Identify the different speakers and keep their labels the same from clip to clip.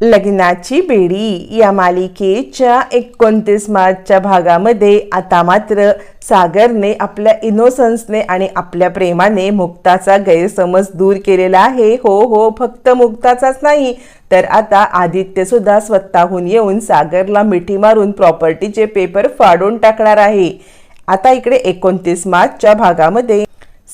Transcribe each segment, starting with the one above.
Speaker 1: लग्नाची बेडी या मालिकेच्या एकोणतीस मार्चच्या भागामध्ये आता मात्र सागरने आपल्या इनोसन्सने आणि आपल्या प्रेमाने मुक्ताचा गैरसमज दूर केलेला आहे. हो हो फक्त मुक्ताचाच नाही तर आता आदित्यसुद्धा स्वतःहून येऊन सागरला मिठी मारून प्रॉपर्टीचे पेपर फाडून टाकणार आहे. आता इकडे एकोणतीस मार्चच्या भागामध्ये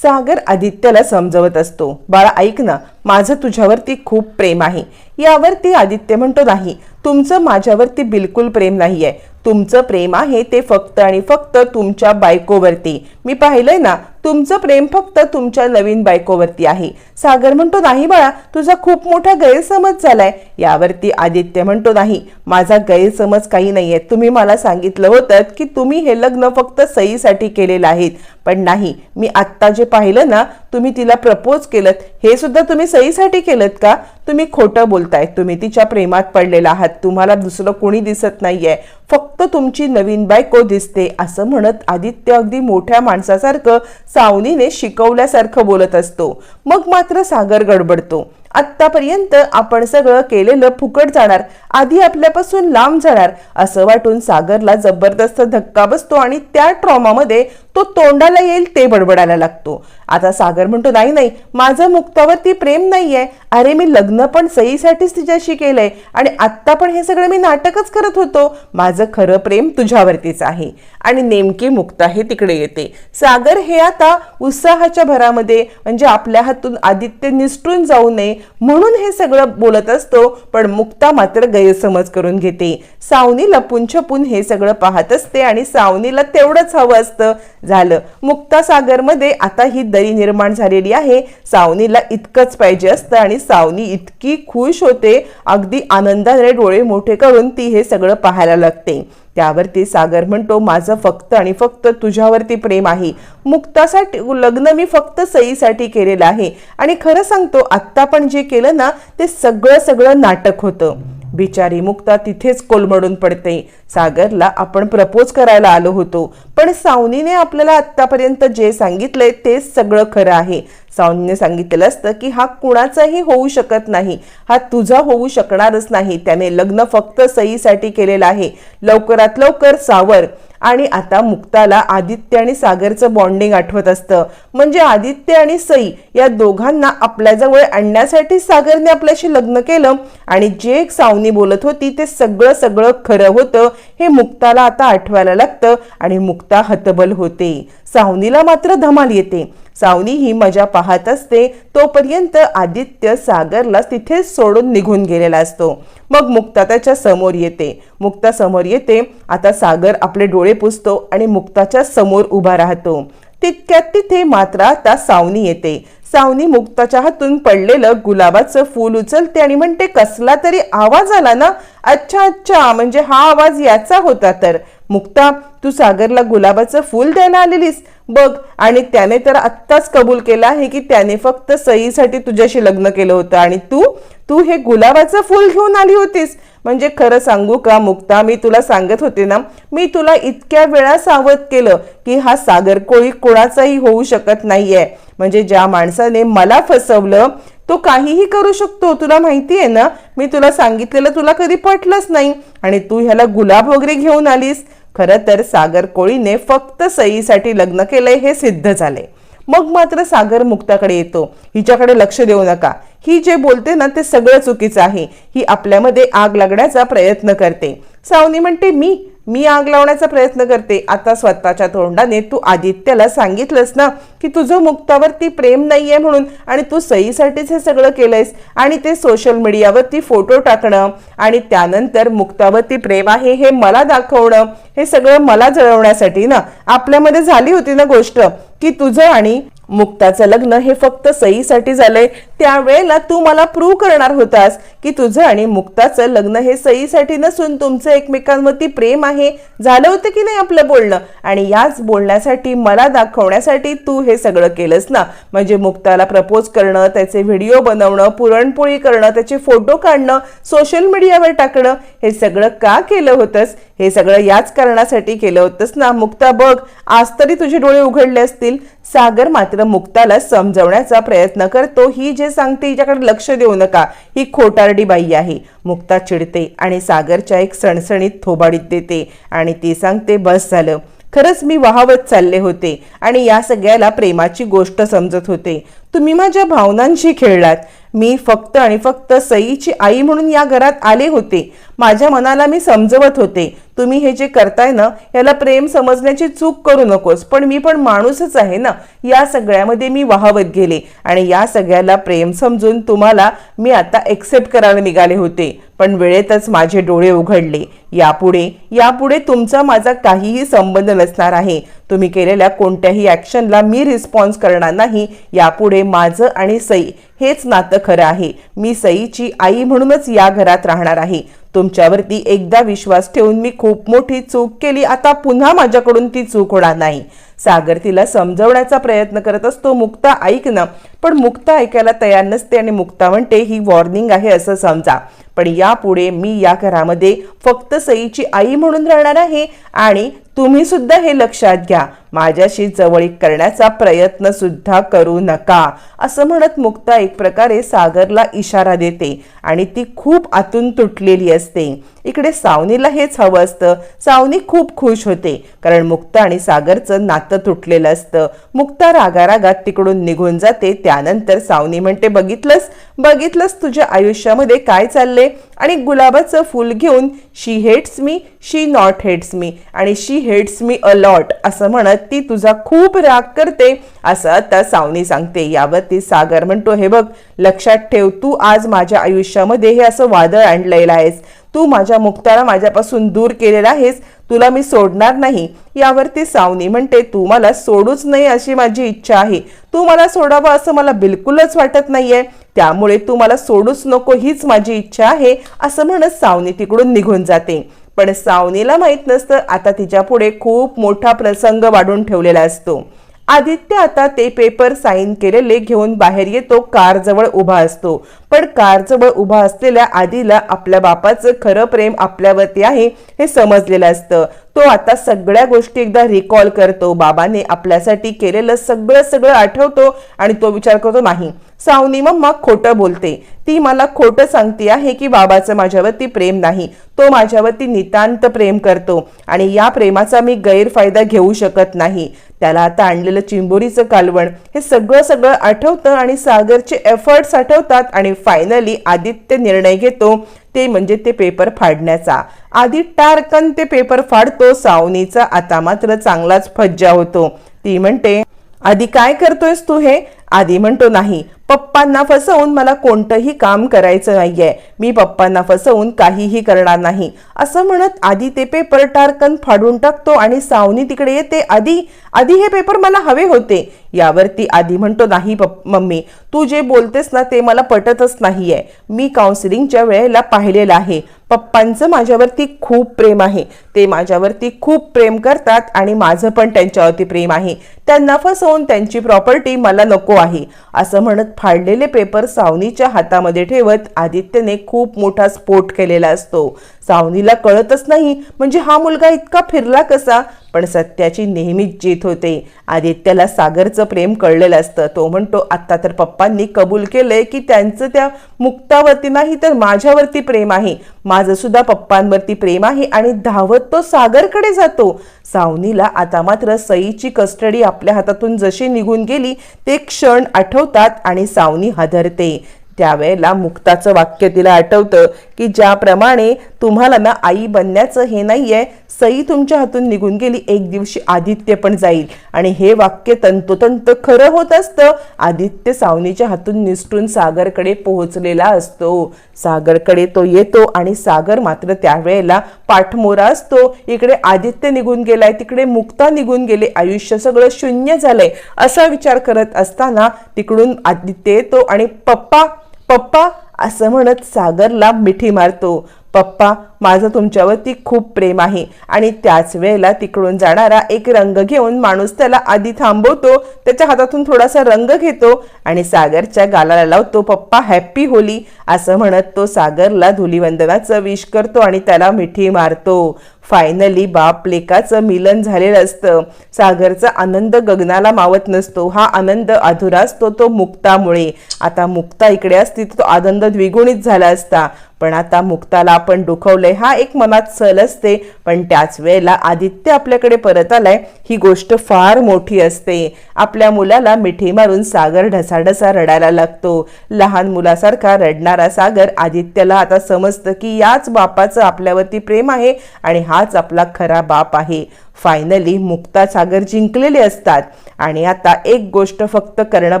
Speaker 1: सागर आदित्यला समजवत असतो. बाळा ऐक ना माझं तुझ्यावरती खूप प्रेम आहे. यावरती आदित्य म्हणतो नाही. तुमचं माझ्यावरती बिलकुल प्रेम नाही आहे तुमचं प्रेम आहे ते फक्त आणि फक्त तुमच्या बायकोवरती. मी पाहिलंय ना तुमचं प्रेम फक्त तुमच्या नवीन बायकोवरती आहे. सागर म्हणतो नाही बाळा तुझा खूप मोठा गैरसमज झालाय. यावरती आदित्य म्हणतो नाही माझा गैरसमज काही नाहीये. तुम्ही मला सांगितलं होतं की तुम्ही हे लग्न फक्त सईसाठी केलेलं आहे पण नाही मी आत्ता जे पाहिलं ना तुम्ही तिला प्रपोज केलं हे सुद्धा तुम्ही सईसाठी केलं का? तुम्ही खोटं बोलताय. तुम्ही तिच्या प्रेमात पडलेला आहात. तुम्हाला दुसरं कोणी दिसत नाहीये. फक्त तुमची नवीन बायको दिसते असं म्हणत आदित्य अगदी मोठ्या माणसासारखं सावनीने शिकवल्यासारखं बोलत असतो. मग मात्र सागर गडबडतो. आत्तापर्यंत आपण सगळं केलेलं फुकट जाणार आधी आपल्यापासून लांब जाणार असं वाटून सागरला जबरदस्त धक्का बसतो आणि त्या ट्रॉमामध्ये तो तोंडाला येईल ते बडबडायला लागतो. आता सागर म्हणतो नाही नाही माझं मुक्तावरती प्रेम नाहीये. अरे मी लग्न पण सईसाठीच तिच्याशी केलंय आणि आत्ता पण हे सगळं मी नाटकच करत होतो. माझं खरं प्रेम तुझ्यावरतीच आहे. आणि नेमकी मुक्ता हे तिकडे येते. सागर हे आता उत्साहाच्या भरामध्ये म्हणजे आपल्या हातून आदित्य निसटून जाऊ नये म्हणून हे सगळं बोलत असतो पण मुक्ता मात्र गैरसमज करून घेते. सावनी लपून छपून हे सगळं पाहत असते आणि सावनीला तेवढंच हवं असतं. झालं. मुक्ता सागरमध्ये आता ही दरी निर्माण झालेली आहे. सावनीला इतकंच पाहिजे असतं आणि सावनी इतकी खुश होते. अगदी आनंदाने डोळे मोठे करून ती हे सगळं पाहायला लागते. त्यावरती सागर म्हणतो माझं फक्त आणि फक्त तुझ्यावरती प्रेम आहे. मुक्तासाठी लग्न मी फक्त सईसाठी केलेलं आहे. आणि खरं सांगतो आत्ता पण जे केलं ना ते सगळं सगळं नाटक होतं. बिचारी मुक्ता तिथेच कोलमडून पडते. सागरला आपण प्रपोज करायला आलो होतो. पण सावनीने आपल्याला आत्तापर्यंत जे सांगितलंय तेच सगळं खरं आहे. सावनीने सांगितलेलं असतं की हा कुणाचाही होऊ शकत नाही हा तुझा होऊ शकणारच नाही. त्याने लग्न फक्त सईसाठी केलेलं आहे. लवकरात लवकर सावर. आणि आता मुक्ताला आदित्य आणि सागरचं बॉन्डिंग आठवत असतं. म्हणजे आदित्य आणि सई या दोघांना आपल्याजवळ आणण्यासाठी सागरने आपल्याशी लग्न केलं आणि जे सावनी बोलत होती ते सगळं सगळं खरं होतं हे मुक्ताला आता आठवायला लागतं आणि मुक्ता हतबल होते. सावनीला मात्र धमाल येते. सावनी ही मजा पाहत असते. तोपर्यंत आदित्य सागरला तिथेच सोडून निघून गेलेला असतो. मग मुक्ता त्याच्यासमोर येते. मुक्ता समोर येते. आता सागर आपले डोळे पुसतो आणि मुक्ताच्या समोर उभा राहतो. तितक्यात तिथे मात्र आता सावनी येते. सावनी मुक्ताच्या हातून पडलेलं गुलाबाचं फूल उचलते आणि म्हणते कसला तरी आवाज आला ना. अच्छा अच्छा म्हणजे हा आवाज याचा होता तर. मुक्ता तू सागरला गुलाबाचं फूल द्यायला आलेलीस. बघ आणि त्याने तर आत्ताच कबूल केला आहे की त्याने फक्त सईसाठी तुझ्याशी लग्न केलं होतं. आणि तू तू हे गुलाबाचं फूल घेऊन आली होतीस. म्हणजे खरं सांगू का मुक्ता मी तुला सांगत होते ना मी तुला इतक्या वेळा सावध केलं की हा सागर कोळी कोणाचाही होऊ शकत नाहीये. म्हणजे ज्या माणसाने मला फसवलं तो काहीही करू शकतो तुला माहिती आहे ना? मी तुला सांगितलेलं तुला कधी पटलंच नाही. आणि तू ह्याला गुलाब वगैरे घेऊन आलीस. खरं तर सागर कोळीने फक्त सईसाठी लग्न केलंय हे सिद्ध झाले मग मात्र सागर मुक्ताकडे येतो. हिच्याकडे लक्ष देऊ नका. ही जे बोलते ना ते सगळं चुकीचं आहे. ही आपल्यामध्ये आग लागण्याचा प्रयत्न करते. सावनी म्हणते मी मी आग लावण्याचा प्रयत्न करते. आता स्वतःच्या तोंडाने तू आदित्यला सांगितलंस ना की तुझं मुक्तावरती प्रेम नाहीये म्हणून आणि तू सईसाठीच हे सगळं केलंयस आणि ते सोशल मीडियावरती फोटो टाकणं आणि त्यानंतर मुक्तावरती प्रेम आहे हे मला दाखवणं हे सगळं मला जळवण्यासाठी ना. आपल्यामध्ये झाली होती ना गोष्ट की तुझं आणि मुक्ताचं लग्न हे फक्त सईसाठी झालंय. त्यावेळेला तू मला प्रूव्ह करणार होतास की तुझं आणि मुक्ताचं लग्न हे सईसाठी नसून तुमचं एकमेकांवरती प्रेम आहे. झालं होतं की नाही आपलं बोलणं? आणि याच बोलण्यासाठी मला दाखवण्यासाठी तू हे सगळं केलंस ना? म्हणजे मुक्ताला प्रपोज करणं त्याचे व्हिडिओ बनवणं पुरणपोळी करणं त्याचे फोटो काढणं सोशल मीडियावर टाकणं हे सगळं का केलं होतंस? हे सगळं याच कारणासाठी केलं होतंस ना. मुक्ता बघ आज तरी तुझे डोळे उघडले असतील. सागर मात्र मुक्ताला समजवण्याचा प्रयत्न करतो. ही जे सांगते हिच्याकडे लक्ष देऊ नका. ही खोटारडी बाई आहे. मुक्ता चिडते आणि सागरच्या एक सणसणीत थोबाडीत देते आणि ती सांगते बस झालं. खरंच मी वाहवत चालले होते आणि या सगळ्याला प्रेमाची गोष्ट समजत होते. तुम्ही माझ्या भावनांशी खेळलात. मी फक्त आणि फक्त सईची आई म्हणून या घरात आले होते. माझ्या मनाला मी समजवत होते. तुम्ही हे जे करताय ना याला प्रेम समजण्याची चूक करू नकोस. पण मी पण माणूसच आहे ना. या सगळ्यामध्ये मी वाहवत गेले आणि या सगळ्याला प्रेम समजून तुम्हाला मी आता एक्सेप्ट करायला निघाले होते. पण वेळेतच माझे डोळे उघडले. यापुढे यापुढे तुमचा माझा काहीही संबंध नसणार आहे. तुम्ही केलेल्या कोणत्याही ॲक्शनला मी रिस्पॉन्स करणार नाही. यापुढे माझं आणि सई हेच नातं खरं आहे. मी सईची आई म्हणूनच या घरात राहणार आहे. तुमच्यावरती एकदा विश्वास ठेवून मी खूप मोठी चूक केली. आता पुन्हा माझ्याकडून ती चूक होणार नाही. सागर तिला समजवण्याचा प्रयत्न करत असतो. मुक्ता ऐक ना. पण मुक्ता ऐकायला तयार नसते आणि मुक्ता म्हणते ही वॉर्निंग आहे असं समजा. पण यापुढे मी या घरामध्ये फक्त सईची आई म्हणून राहणार आहे आणि तुम्ही सुद्धा हे लक्षात घ्या. माझ्याशी जवळीक करण्याचा प्रयत्न सुद्धा करू नका. असं म्हणत मुक्ता एक प्रकारे सागरला इशारा देते आणि ती खूप आतून तुटलेली असते. इकडे सावनीला हेच हवं असतं. सावनी खूप खुश होते कारण मुक्ता आणि सागरचं नातं तुटलेलं असतं. मुक्ता रागारागात तिकडून निघून जाते. त्यानंतर सावनी म्हणते बघितलंस? बघितलंस तुझ्या आयुष्यामध्ये काय चाललंय? आणि गुलाबाचं फूल घेऊन she hates me she not hates me आणि she hates me a lot असं म्हणत ती तुझा खूप राग करते असं आता सावनी सांगते. यावरती सागर म्हणतो हे बघ लक्षात ठेव तू आज माझ्या आयुष्यामध्ये हे असं वादळ आणलेलं आहेस. तू माझ्या मुक्ताला माझ्यापासून दूर केलेला आहेस. तुला मी सोडणार नाही. यावरती सावनी म्हणते तू मला सोडूच नाही अशी माझी इच्छा आहे. तू मला सोडावं असं मला बिलकुलच वाटत नाहीये. त्यामुळे तू मला सोडूच नको हीच माझी इच्छा आहे. असं म्हणत सावनी तिकडून निघून जाते. पण सावनीला माहीत नसतं आता तिच्या पुढे खूप मोठा प्रसंग वाढून ठेवलेला असतो. आदित्य आता ते पेपर साईन केलेले घेऊन बाहेर येतो कार जवळ उभा असतो. पण कार जवळ उभा असलेल्या आधीला आपल्या बापाचं खरं प्रेम आपल्यावरती आहे हे समजलेलं असतं. तो आता सगळ्या गोष्टी एकदा रिकॉल करतो. बाबाने आपल्यासाठी केलेलं सगळं सगळं आठवतो आणि तो विचार करतो नाही सावनी मम्मा खोटं बोलते. ती मला खोटं सांगते आहे की बाबाचं माझ्यावरती प्रेम नाही. तो माझ्यावरती नितांत प्रेम करतो आणि या प्रेमाचा मी गैरफायदा घेऊ शकत नाही. त्याला आता आणलेलं चिंबोरीचं कालवण हे सगळं सगळं आठवतं आणि सागरचे एफर्ट्स आठवतात आणि फायनली आदित्य निर्णय घेतो ते म्हणजे ते पेपर फाडण्याचा. आधी टारकन ते पेपर फाडतो सावनीचा आता मात्र चांगलाच फज्जा होतो. ती म्हणते आधी काय करतोयस तू हे? आधी म्हणतो नाही पप्पांना फसवून मला कोणतंही काम करायचं नाहीये. मी पप्पांना फसवून काहीही करणार नाही. असं म्हणत आधी ते पेपर टारकन फाडून टाकतो आणि सावनी तिकडे येते. आधी आधी हे पेपर मला हवे होते. यावरती आधी म्हणतो नाही पप मम्मी तू जे बोलतेस ना ते मला पटतच नाहीये. मी काउन्सिलिंगच्या वेळेला पाहिलेलं आहे. पप्पांचं माझ्यावरती खूप प्रेम आहे. ते माझ्यावरती खूप प्रेम करतात आणि माझं पण त्यांच्यावरती प्रेम आहे. त्यांना फसवून त्यांची प्रॉपर्टी मला नको आहे असं म्हणत फाडलेले पेपर सावनीच्या हातामध्ये ठेवत आदित्यने खूप मोठा स्फोट केलेला असतो. सावनीला कळतच नाही म्हणजे हा मुलगा इतका फिरला कसा? पण सत्याची नेहमीच जीत होते. आदित्याला सागरचं प्रेम कळलेलं असतं. तो म्हणतो आत्ता तर पप्पांनी कबूल केलंय की त्यांचं त्या मुक्तावरती नाही तर माझ्यावरती प्रेम आहे. माझं सुद्धा पप्पांवरती प्रेम आहे आणि धावत तो सागरकडे जातो. सावनीला आता मात्र सईची कस्टडी आपल्या हातातून जशी निघून गेली ते क्षण आठवतात आणि सावनी हादरते. त्यावेळेला मुक्ताचं वाक्य तिला आठवतं की ज्याप्रमाणे तुम्हाला ना आई बनण्याचं हे नाहीये सई तुमच्या हातून निघून गेली एक दिवशी आदित्य पण जाईल. आणि हे वाक्य तंतोतंत खरं होत असतं. आदित्य सावनीच्या हातून निसटून सागरकडे पोहोचलेला असतो. सागरकडे तो येतो आणि सागर मात्र त्यावेळेला पाठमोरा असतो. इकडे आदित्य निघून गेलाय तिकडे मुक्ता निघून गेले आयुष्य सगळं शून्य झालंय असा विचार करत असताना तिकडून आदित्य येतो आणि पप्पा पप्पा असं म्हणत सागरला मिठी मारतो. पप्पा माझं तुमच्यावरती खूप प्रेम आहे आणि त्याच वेळेला तिकडून जाणारा एक रंग घेऊन माणूस त्याला आधी थांबवतो त्याच्या हातातून थोडासा रंग घेतो आणि सागरच्या गालाला लावतो पप्पा हॅप्पी होली असं म्हणत तो सागरला धुलीवंदनाचं विश करतो आणि त्याला मिठी मारतो. फायनली बाप लेकाचं मिलन झालेलं असतं. सागरचा आनंद गगनाला मावत नसतो. हा आनंद अधुरा असतो तो मुक्तामुळे. आता मुक्ता इकडे असती तर तो आनंद द्विगुणित झाला असता. पण आता मुक्ताला आपण दुखवलंय. हा एक मनात सल असते पण त्याच वेळेला आदित्य आपल्याकडे परत आलाय. ही गोष्ट फार मोठी असते. आपल्या मुलाला मिठी मारून सागर ढसाढसा रडायला लागतो. लहान मुलासारखा रडणारा सागर आदित्यला आता समजतं की याच बापाचं आपल्यावरती प्रेम आहे आणि हाच आपला खरा बाप आहे. फायनली मुक्ता सागर जिंकलेले असतात. आणि आता एक गोष्ट फक्त करणं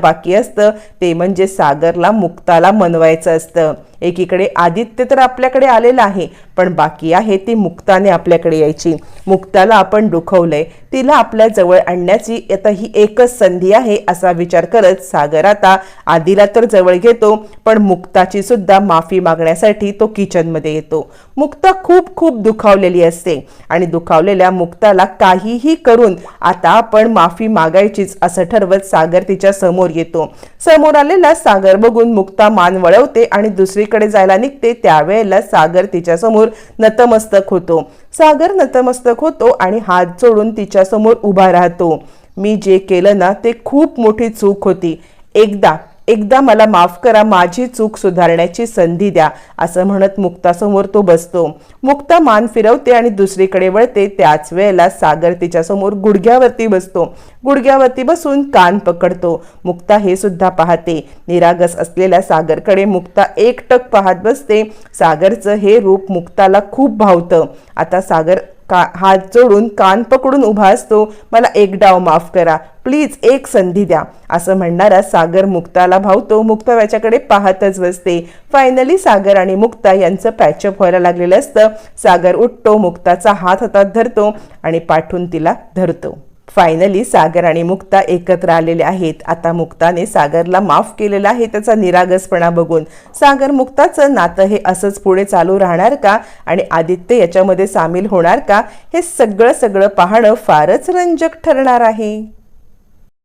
Speaker 1: बाकी असतं ते म्हणजे सागरला मुक्ताला मनवायचं असतं. एकीकडे आदित्य तर आपल्याकडे आलेला आहे पण बाकी आहे ती मुक्ताने आपल्याकडे यायची. मुक्ताला आपण दुखवलंय. तिला आपल्या जवळ आणण्याची आता ही एकच संधी आहे असा विचार करत सागर आता आधीला तर जवळ घेतो पण मुक्ताची सुद्धा माफी मागण्यासाठी तो किचनमध्ये येतो. मुक्ता खूप खूप दुखावलेली असते आणि दुखावलेल्या मुक्ताला काहीही करून आता आपण माफी मागायचीच असं ठरवत सागर तिच्या समोर येतो. समोर आलेला सागर बघून मुक्ता मान वळवते आणि दुसरीकडे जायला निघते. त्यावेळेला सागर तिच्या समोर नतमस्तक होतो. सागर नतमस्तक होतो आणि हात जोडून तिच्या समोर उभा राहतो. मी जे केलं ना ते खूप मोठी चूक होती. एकदा एकदा मला माफ करा माझी चूक सुधारण्याची संधी द्या असं म्हणत मुक्तासमोर तो बसतो. मुक्ता मान फिरवते आणि दुसरीकडे वळते. त्याच वेळेला सागर तिच्यासमोर गुडघ्यावरती बसतो. गुडघ्यावरती बसून कान पकडतो. मुक्ता हे सुद्धा पाहते. निरागस असलेल्या सागरकडे मुक्ता एकटक पाहत बसते. सागरचं हे रूप मुक्ताला खूप भावतं. आता सागर का हात जोडून कान पकडून उभा असतो. मला एक डाव माफ करा. प्लीज एक संधी द्या. असं म्हणणारा सागर मुक्ताला भावतो. मुक्ता याच्याकडे पाहतच बसते. फायनली सागर आणि मुक्ता यांचं पॅचअप व्हायला लागलेलं असतं. सागर उठतो मुक्ताचा हात हातात धरतो आणि पाठून तिला धरतो. फायनली सागर आणि मुक्ता एकत्र आलेले आहेत. आता मुक्ताने सागरला माफ केलेला आहे त्याचा निरागसपणा बघून. सागर मुक्ताचं नातं हे असंच पुढे चालू राहणार का? आणि आदित्य याच्यामध्ये सामील होणार का? हे सगळं सगळं पाहणं फारच रंजक ठरणार आहे.